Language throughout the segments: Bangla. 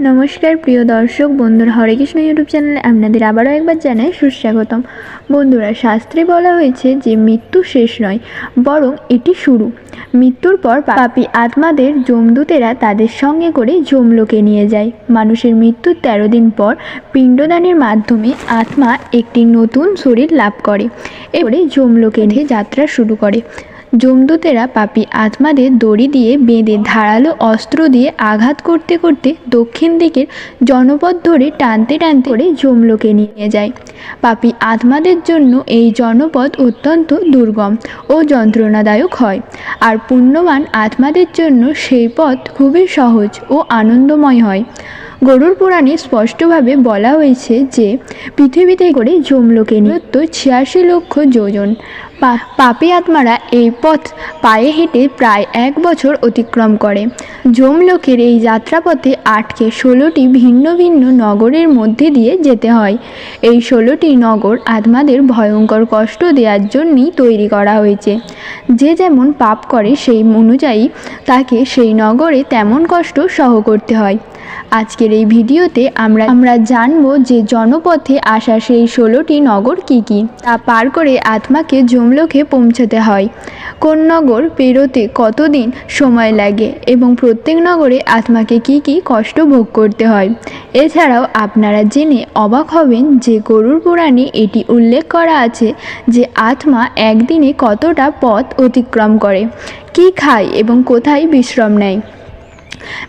নমস্কার, প্রিয় দর্শক, বন্ধুরা, হরে কৃষ্ণ ইউটিউব চ্যানেলে আপনাদের আবারও একবার জানাই সুস্বাগতম। বন্ধুরা, শাস্ত্রে বলা হয়েছে যে, মৃত্যু শেষ নয়, বরং এটি শুরু। মৃত্যুর পর পাপি আত্মাদের যমদূতেরা তাদের সঙ্গে করে যমলোকে নিয়ে যায়। মানুষের মৃত্যুর তেরো দিন পর পিণ্ডদানের মাধ্যমে আত্মা একটি নতুন শরীর লাভ করে। এবারে যমলোকে নিয়ে যাত্রা শুরু করে। যমদূতেরা পাপি আত্মাদের দড়ি দিয়ে বেঁধে ধারালো অস্ত্র দিয়ে আঘাত করতে করতে দক্ষিণ দিকের জনপদ ধরে টানতে টানতে করে যমলোকে নিয়ে যায়। পাপী আত্মাদের জন্য এই জনপদ অত্যন্ত দুর্গম ও যন্ত্রণাদায়ক হয়। আর পুণ্যবান আত্মাদের জন্য সেই পথ খুবই সহজ ও আনন্দময় হয়। গরুর পুরাণে স্পষ্টভাবে বলা হয়েছে যে পৃথিবীতে করে যমলোকে নিয়ত্ত ছিয়াশি লক্ষ যোজন। পাপী আত্মারা এই পথ পায়ে হেঁটে প্রায় এক বছর অতিক্রম করে। যমলোকের এই যাত্রাপথে আটকে ষোলোটি ভিন্ন ভিন্ন নগরের মধ্যে দিয়ে যেতে হয়। এই ষোলোটি নগর আত্মাদের ভয়ঙ্কর কষ্ট দেওয়ার জন্যই তৈরি করা হয়েছে। যে যেমন পাপ করে সেই অনুযায়ী তাকে সেই নগরে তেমন কষ্ট সহ করতে হয়। আজকের এই ভিডিওতে আমরা আমরা জানব যে জনপথে আসা সেই ষোলোটি নগর কি কি। তা পার করে আত্মাকে যমলোকে পৌঁছাতে হয়। কোন নগর পেরোতে কতদিন সময় লাগে এবং প্রত্যেক নগরে আত্মাকে কি কি কষ্ট ভোগ করতে হয়? এছাড়াও আপনারা জেনে অবাক হবেন যে গরুর পুরাণে এটি উল্লেখ করা আছে যে আত্মা একদিনে কতটা পথ অতিক্রম করে, কি খায় এবং কোথায় বিশ্রাম নেয়।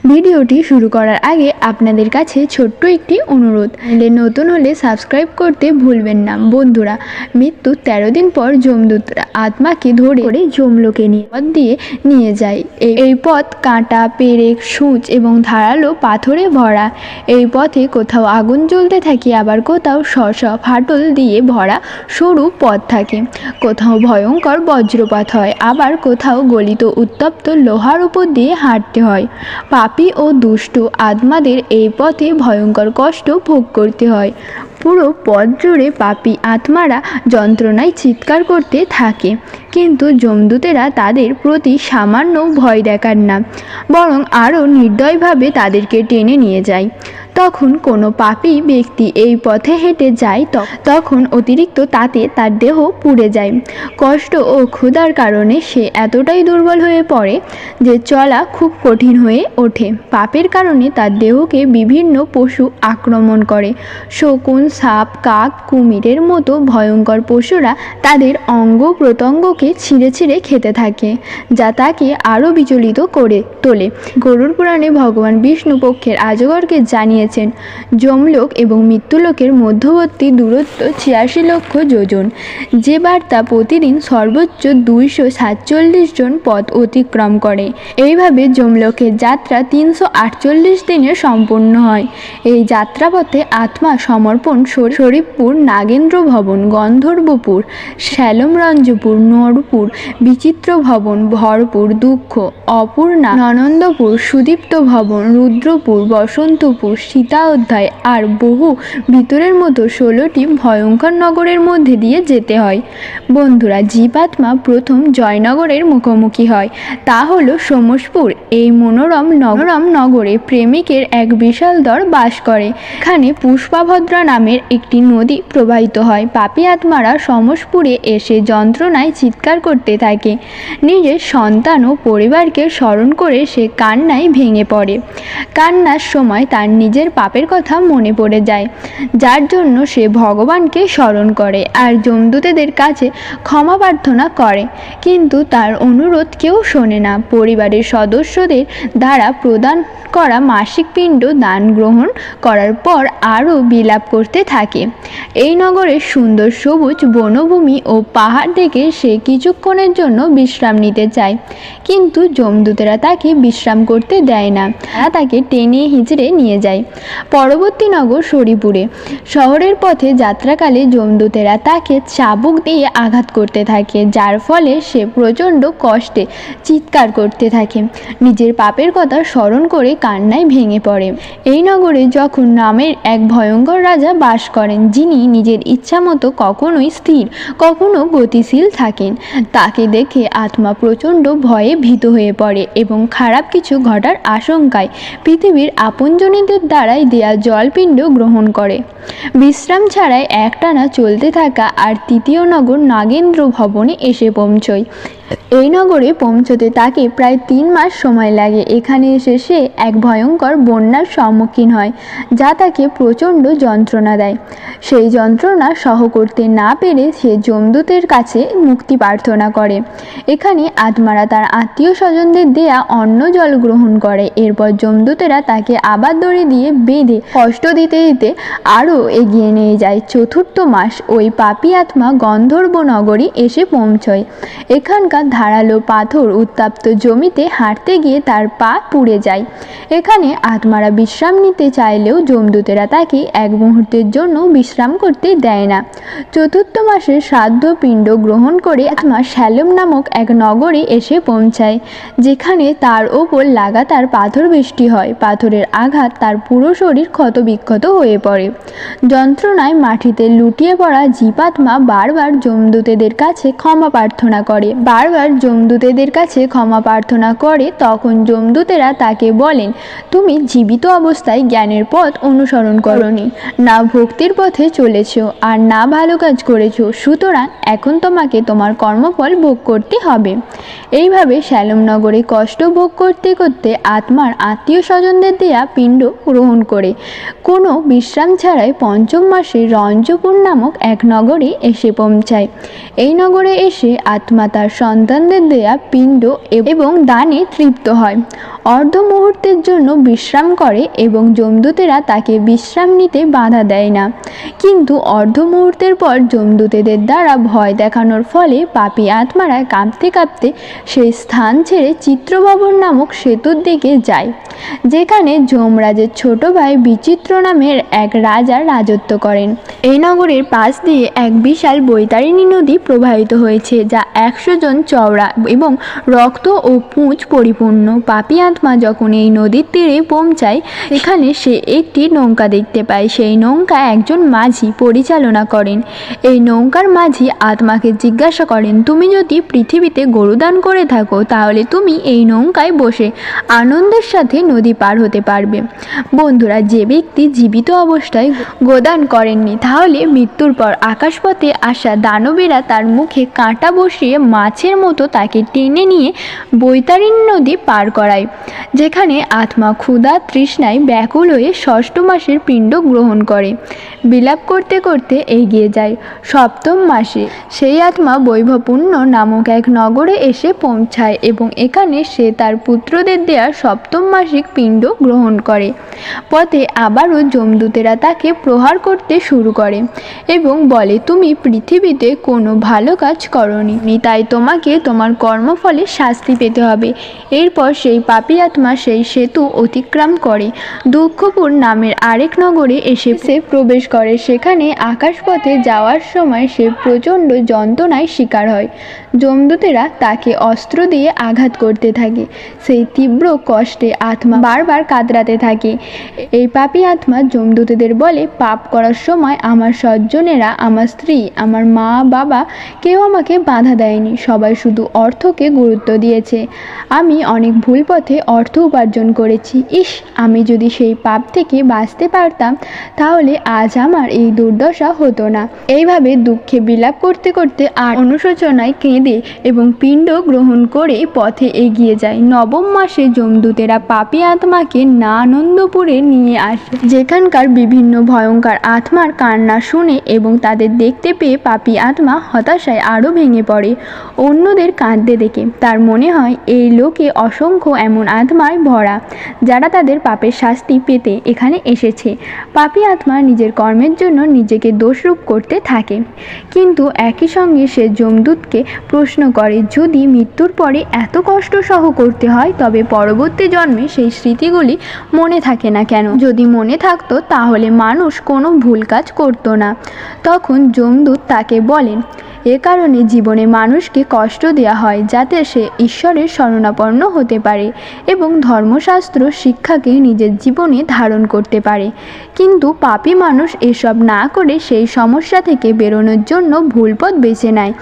ভিডিওটি শুরু করার আগে আপনাদের কাছে ছোট্ট একটি অনুরোধ। নতুন হলে সাবস্ক্রাইব করতে ভুলবেন না। বন্ধুরা মৃত্যুর তেরো দিন পর যমদূতরা আত্মাকে ধরে করে যমলোকে নিয়ে পথ দিয়ে নিয়ে যায়। এই- পথ কাঁটা, পেরেক, সূচ এবং ধারালো পাথরে ভরা। এই পথে কোথাও আগুন জ্বলতে থাকে, আবার কোথাও শস ফাটল দিয়ে ভরা সরু পথ থাকে। কোথাও ভয়ঙ্কর বজ্রপাত হয়, আবার কোথাও গলিত উত্তপ্ত লোহার উপর দিয়ে হাঁটতে হয়। পাপী ও দুষ্ট আত্মাদের এই পথে ভয়ঙ্কর কষ্ট ভোগ করতে হয়। পুরো পথ জুড়ে পাপি আত্মারা যন্ত্রণায় চিৎকার করতে থাকে, কিন্তু যমদূতেরা তাদের প্রতি সামান্য ভয় দেখার না, বরং আরও নির্দয়ভাবে তাদেরকে টেনে নিয়ে যায়। তখন কোনো পাপী ব্যক্তি এই পথে হেঁটে যায় তখন অতিরিক্ত তাতে তার দেহ পুড়ে যায়। কষ্ট ও ক্ষুধার কারণে সে এতটাই দুর্বল হয়ে পড়ে যে চলা খুব কঠিন হয়ে ওঠে। পাপের কারণে তার দেহকে বিভিন্ন পশু আক্রমণ করে। শকুন, সাপ, কাক, কুমিরের মতো ভয়ঙ্কর পশুরা তাদের অঙ্গ প্রত্যঙ্গকে ছিঁড়ে ছিঁড়ে খেতে থাকে, যা তাকে আরও বিচলিত করে তোলে। গরুর পুরাণে ভগবান বিষ্ণু পক্ষের আজগরকে জানিয়েছেন। যমলোক এবং মৃত্যুলোকের মধ্যবর্তী দূরত্ব ছিয়াশি লক্ষ যোজন। যে বার্তা প্রতিদিন সর্বোচ্চ দুইশো সাতচল্লিশ জন পথ অতিক্রম করে। এইভাবে যমলোকের যাত্রা তিনশো আটচল্লিশ দিনে সম্পূর্ণ হয়। এই যাত্রাপথে আত্মা সমর্পণ শরীফপুর, নাগেন্দ্র ভবন, গন্ধর্বপুর, শ্যালমরঞ্জপুর, নরপুর, বিচিত্র ভবন, ভরপুর, দুঃখ, অপূর্ণা, ননন্দপুর, সুদীপ্ত ভবন, রুদ্রপুর, বসন্তপুর সীতা অধ্যায় আর বহু ভিতরের মতো ষোলোটি ভয়ঙ্কর নগরের মধ্যে দিয়ে যেতে হয়। বন্ধুরা, জীবাত্মা প্রথম জয়নগরের মুখোমুখি হয়। তা হলো সোমসপুর, এই মনোরম নগরম নগরে প্রেমিকের এক বিশাল দর বাস করে। এখানে পুষ্পাভদ্রা নামের একটি নদী প্রবাহিত হয়। পাপী আত্মারা সমসপুরে এসে যন্ত্রণায় চিৎকার করতে থাকে। নিজের সন্তান ও পরিবারকে স্মরণ করে সে কান্নায় ভেঙে পড়ে। কান্নার সময় তার নিজের পাপের কথা মনে পড়ে যায়। যার জন্য সে ভগবানকে স্মরণ করে আর যমদূতেদের কাছে ক্ষমা প্রার্থনা করে। কিন্তু তার অনুরোধ কেউ শোনে না। পরিবারের সদস্যদের দ্বারা প্রদান করা মাসিক পিণ্ড দান গ্রহণ করার পর আরও বিলাপ করতে থাকে। এই নগরের সুন্দর সবুজ বনভূমি ও পাহাড় দেখে সে কিছুক্ষণের জন্য বিশ্রাম নিতে চায়। কিন্তু যমদূতেরা তাকে বিশ্রাম করতে দেয় না। তারা তাকে টেনে হিঁচড়ে নিয়ে যায়। পরবর্তী নগর শরীপুরে শহরের পথে যাত্রাকালে যমদূতেরা তাকে চাবুক দিয়ে আঘাত করতে থাকে, যার ফলে সে প্রচণ্ড কষ্টে চিৎকার করতে থাকে। নিজের পাপের কথা স্মরণ করে কান্নায় ভেঙে পড়ে। এই নগরে যখন নামের এক ভয়ঙ্কর রাজা বাস করেন, যিনি নিজের ইচ্ছা মতো কখনোই স্থির, কখনো গতিশীল থাকেন, তাকে দেখে আত্মা প্রচণ্ড ভয়ে ভীত হয়ে পড়ে এবং খারাপ কিছু ঘটার আশঙ্কায় পৃথিবীর আপনজনীদের দ্বারাই দেয়া জলপিণ্ড গ্রহণ করে। বিশ্রাম ছাড়াই একটানা চলতে থাকা আর তৃতীয় নগর নাগেন্দ্র ভবনে এসে পৌঁছয়। এই নগরে পৌঁছতে তাকে প্রায় তিন মাস সময় লাগে। এখানে এসে সে এক ভয়ঙ্কর বন্যার সম্মুখীন হয়, যা তাকে প্রচণ্ড যন্ত্রণা দেয়। সেই যন্ত্রণা সহ করতে না পেরে সে যমদূতের কাছে মুক্তি প্রার্থনা করে। এখানে আত্মারা তার আত্মীয় স্বজনদের দেয়া অন্ন জল গ্রহণ করে। এরপর যমদূতেরা তাকে আবার দড়ি দিয়ে বেঁধে কষ্ট দিতে দিতে আরও এগিয়ে নিয়ে যায়। চতুর্থ মাস ওই পাপি আত্মা গন্ধর্ব নগরী এসে পৌঁছয়। এখানকার ধারালো পাথর উত্তাপ্ত জমিতে হাঁটতে গিয়ে তার পা পুড়ে যায়। এখানে আত্মারা বিশ্রাম নিতে চাইলেও যমদূতেরা তাকে এক মুহূর্তের জন্য বিশ্রাম করতে দেয় না। চতুর্থ মাসে শ্রাদ্ধ পিণ্ড গ্রহণ করে আত্মা শ্যালম নামক এক নগরে এসে পৌঁছায়, যেখানে তার ওপর লাগাতার পাথর বৃষ্টি হয়। পাথরের আঘাত তার পুরো শরীর ক্ষতবিক্ষত হয়ে পড়ে। যন্ত্রণায় মাটিতে লুটিয়ে পড়া জীবাত্মা বারবার যমদূতেদের কাছে ক্ষমা প্রার্থনা করে। বারবার যমদূতেদের কাছে ক্ষমা প্রার্থনা করে, তখন যমদূতেরা তাকে বলেন, তুমি জীবিত অবস্থায় জ্ঞানের পথ অনুসরণ করনি, না ভক্তির পথে চলেছ আর না ভালো কাজ করেছ, সুতরাং এখন তোমাকে তোমার কর্মফল ভোগ করতে হবে। এইভাবে শ্যালমনগরে কষ্ট ভোগ করতে করতে আত্মার আত্মীয় স্বজনদের দেয়া পিণ্ড গ্রহণ করে। কোনো বিশ্রাম ছাড়াই পঞ্চম মাসে রঞ্জপুর নামক এক নগরে এসে পৌঁছায়। এই নগরে এসে আত্মা তার সন্তানদের দেয়া পিণ্ড এবং দানে তৃপ্ত হয়। অর্ধ মুহূর্তের জন্য বিশ্রাম করে এবং যমদূতেরা তাকে বিশ্রাম নিতে বাধা দেয় না। কিন্তু অর্ধ মুহূর্তের পর যমদূতেদের দ্বারা ভয় দেখানোর ফলে পাপী আত্মারা কাঁপতে কাঁপতে সেই স্থান ছেড়ে চিত্রভবন নামক সেতুর দিকে যায়, যেখানে যমরাজের ছোট ভাই বিচিত্র নামের এক রাজা রাজত্ব করেন। এই নগরের পাশ দিয়ে এক বিশাল বৈতারিণী নদী প্রবাহিত হয়েছে, যা একশো জন চওড়া এবং রক্ত ও পুঁজ পরিপূর্ণ। পাপী আত্মা যখন এই নদীর তীরে পৌঁছায়, সেখানে সে একটি নৌকা দেখতে পায়। সেই নৌকা একজন মাঝি পরিচালনা করেন। এই নৌকার মাঝি আত্মাকে জিজ্ঞাসা করেন, তুমি যদি পৃথিবীতে গরুদান করে থাকো, তাহলে তুমি এই নৌকায় বসে আনন্দের সাথে নদী পার হতে পারবে। বন্ধুরা, যে ব্যক্তি জীবিত অবস্থায় গোদান করেননি, তাহলে মৃত্যুর পর আকাশপথে আসা দানবেরা তার মুখে কাঁটা বসিয়ে মাছের মতো তাকে টেনে নিয়ে বৈতারিণী নদী পার করায়, যেখানে আত্মা ক্ষুধা তৃষ্ণায় ব্যাকুল হয়ে ষষ্ঠ মাসের পিণ্ড গ্রহণ করে। বিলাপ করতে করতে এগিয়ে যায়। সপ্তম মাসে সেই আত্মা বৈভবপূর্ণ নামক এক নগরে এসে পৌঁছায় এবং এখানে সে তার পুত্রদের দেয়া সপ্তম মাসিক পিণ্ড গ্রহণ করে। পথে আবারও যমদূতেরা তাকে প্রহার করতে শুরু করে এবং বলে, তুমি পৃথিবীতে কোনো ভালো কাজ করনি। তাই তোমাকে তোমার কর্মফলে শাস্তি পেতে হবে। এরপর সেই পাপি আত্মা সেই সেতু অতিক্রম করে। দুঃখপুর নামের আরেক নগরে এসে সে প্রবেশ করে। সেখানে আকাশপথে যাওয়ার সময় সে প্রচণ্ড যন্ত্রণায় শিকার হয়। যমদূতেরা তাকে অস্ত্র দিয়ে আঘাত করতে থাকে। সেই তীব্র কষ্টে আত্মা বারবার কাতরাতে থাকে। এই পাপি আত্মা যমদূতেদের বলে, পাপ করার সময় আমার সজ্জনেরা আমার স্ত্রী, আমার মা বাবা কেউ আমাকে বাধা দেয়নি। সবাই শুধু অর্থকে গুরুত্ব দিয়েছে। আমি অনেক ভুল পথে অর্থ উপার্জন করেছি। ইস, আমি যদি সেই পাপ থেকে বাঁচতে পারতাম, তাহলে আজ আমার এই দুর্দশা হতো না। এইভাবে দুঃখে বিলাপ করতে করতে আর অনুশোচনায় কেঁদে এবং পিণ্ড গ্রহণ করে পথে এগিয়ে যায় নবম মাসে যমদূতেরা পাপী আত্মাকে না আনন্দপুরে নিয়ে আসে। যেখানকার বিভিন্ন ভয়ঙ্কর আত্মার কান্না শুনে এবং তাদের দেখতে পেয়ে পাপী আত্মা হতাশায় আরও ভেঙে পড়ে। অন্যদের কাঁদতে দেখে। তার মনে হয়, এই লোকে অসংখ্য এমন আত্মায় ভরা, যারা তাদের পাপের শাস্তি পেতে এখানে এসেছে। পাপী আত্মা নিজের কর্মের জন্য নিজেকে দোষরূপ করতে থাকে। কিন্তু একই সঙ্গে সে যমদূতকে প্রশ্ন করে, যদি মৃত্যুর পরে এত কষ্ট সহ করতে হয়, তবে পরবর্তী জন্মে সেই স্মৃতিগুলি মনে থাকে না কেন? যদি মনে থাকতো, তাহলে মানুষ কোনো ভুল কাজ করতো না। তখন যমদূত তাকে বলেন এ কারণে জীবনে মানুষকে কষ্ট দেওয়া হয় যাতে সে ঈশ্বরের শরণাপন্ন হতে পারে এবং ধর্মশাস্ত্র শিক্ষাকে নিজের জীবনে ধারণ করতে পারে। কিন্তু পাপি মানুষ এসব না করে সেই সমস্যা থেকে বেরোনোর জন্য ভুল পথ বেছে নেয়।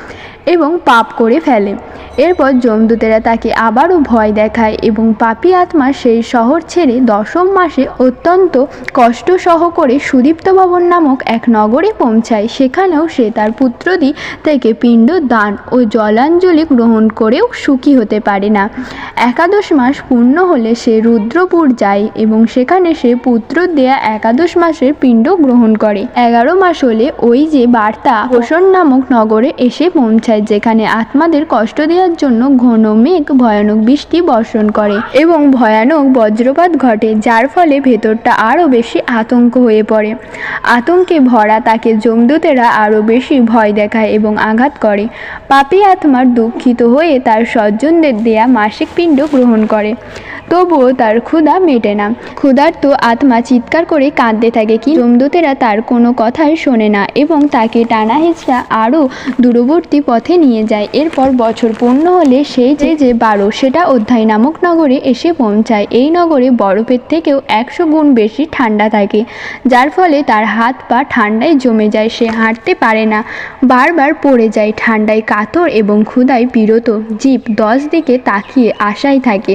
এবং পাপ করে ফেলে। এরপর যমদূতেরা তাকে আবারও ভয় দেখায় এবং পাপী আত্মা সেই শহর ছেড়ে দশম মাসে অত্যন্ত কষ্ট সহ করে সুদীপ্ত ভবন নামক এক নগরে পৌঁছায়। সেখানেও সে তার পুত্রদি থেকে পিণ্ড, দান ও জলাঞ্জলি গ্রহণ করেও সুখী হতে পারে না। একাদশ মাস পূর্ণ হলে সে রুদ্রপুর যায় এবং সেখানে সে পুত্র দেয়া একাদশ মাসের পিণ্ড গ্রহণ করে। এগারো মাস হলে ওই যে বার্তা হোসন নামক নগরে এসে পৌঁছায়। যেখানে আত্মাদের কষ্ট দেওয়ার জন্য ঘন মেঘ, ভয়ানক বৃষ্টি বর্ষণ করে এবং ভয়ানক বজ্রপাত ঘটে, যার ফলে ভেতরটা আরও বেশি আতঙ্ক হয়ে পড়ে। আতঙ্কে ভরা তাকে যমদূতেরা আরও বেশি ভয় দেখায় এবং আঘাত করে। পাপী আত্মার দুঃখিত হয়ে তার স্বজনদের দেয়া মাসিক পিণ্ড গ্রহণ করে। তবুও তার ক্ষুধা মেটে না। ক্ষুধার্ত আত্মা চিৎকার করে কাঁদতে থাকে কি? যমদূতেরা তার কোনো কথাই শোনে না এবং তাকে টানা হেঁচড়া আরও দূরবর্তী পথে নিয়ে যায়। এরপর বছর পূর্ণ হলে সেই যে যে বারো, সেটা অধ্যায় নামক নগরে এসে পৌঁছায়। এই নগরে বরফের থেকেও একশো গুণ বেশি ঠান্ডা থাকে, যার ফলে তার হাত পা ঠান্ডায় জমে যায়। সে হাঁটতে পারে না, বারবার পড়ে যায়। ঠান্ডায় কাতর এবং ক্ষুধায় বিরত। জীব দশ দিকে তাকিয়ে আশায় থাকে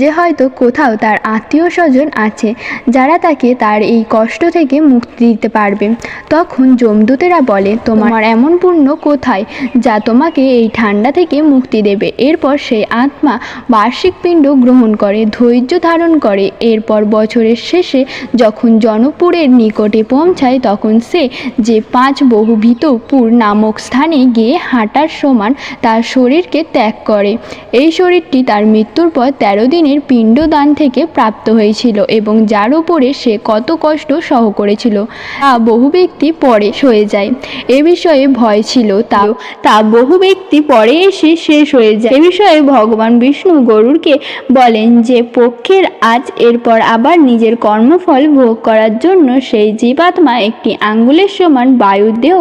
যে হয়তো কোথাও তার আত্মীয় স্বজন আছে যারা তাকে তার এই কষ্ট থেকে মুক্তি দিতে পারবে। তখন যমদূতেরা বলে, তোমার এমন পূর্ণ কোথায় যা তোমাকে এই ঠান্ডা থেকে মুক্তি দেবে? এরপর সেই আত্মা বার্ষিক পিণ্ড গ্রহণ করে, ধৈর্য ধারণ করে। এরপর বছরের শেষে যখন জনপুরের নিকটে পৌঁছায়, তখন সে যে পাঁচ বহুভীতপুর নামক স্থানে গিয়ে হাঁটার সমান তার শরীরকে ত্যাগ করে। এই শরীরটি তার মৃত্যুর পর তেরো দিনের পিণ্ডদান থেকে প্রাপ্ত হয়েছিল এবং যার উপরে সে কত কষ্ট সহ করেছিল, তা বহু ব্যক্তি পরে সয়ে যায়। এ বিষয়ে ভয় ছিল তাও তা বহু ব্যক্তি পরে এসে শেষ হয়ে যায়। এ বিষয়ে ভগবান বিষ্ণু গরুরকে বলেন যে, পক্ষের আজ এরপর আবার নিজের কর্মফল ভোগ করার জন্য সেই জীবাত্মা একটি আঙ্গুলের সমান বায়ুর দেহ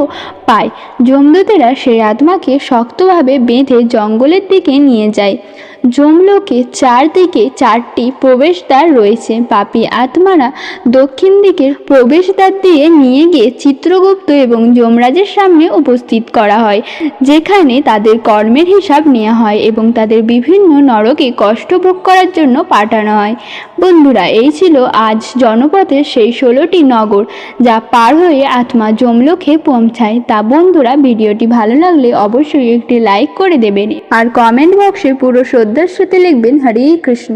পায়। যমদূতেরা সেই আত্মাকে শক্তভাবে বেঁধে জঙ্গলের দিকে নিয়ে যায়। যমলোকে চারদিকে চারটি প্রবেশদ্বার রয়েছে। পাপী আত্মারা দক্ষিণ দিকের প্রবেশদ্বার দিয়ে নিয়ে গিয়ে চিত্রগুপ্ত এবং যমরাজের সামনে উপস্থিত করা হয়, যেখানে তাদের কর্মের হিসাব নেওয়া হয় এবং তাদের বিভিন্ন নরকে কষ্ট ভোগ করার জন্য পাঠানো হয়। বন্ধুরা, এই ছিল আজ জনপথের সেই ষোলোটি নগর যা পার হয়ে আত্মা যমলোকে পৌঁছায়। তা বন্ধুরা, ভিডিওটি ভালো লাগলে অবশ্যই একটি লাইক করে দেবেন। আর কমেন্ট বক্সে পুরো শ্রদ্ধার সাথে লিখবেন হরে কৃষ্ণ।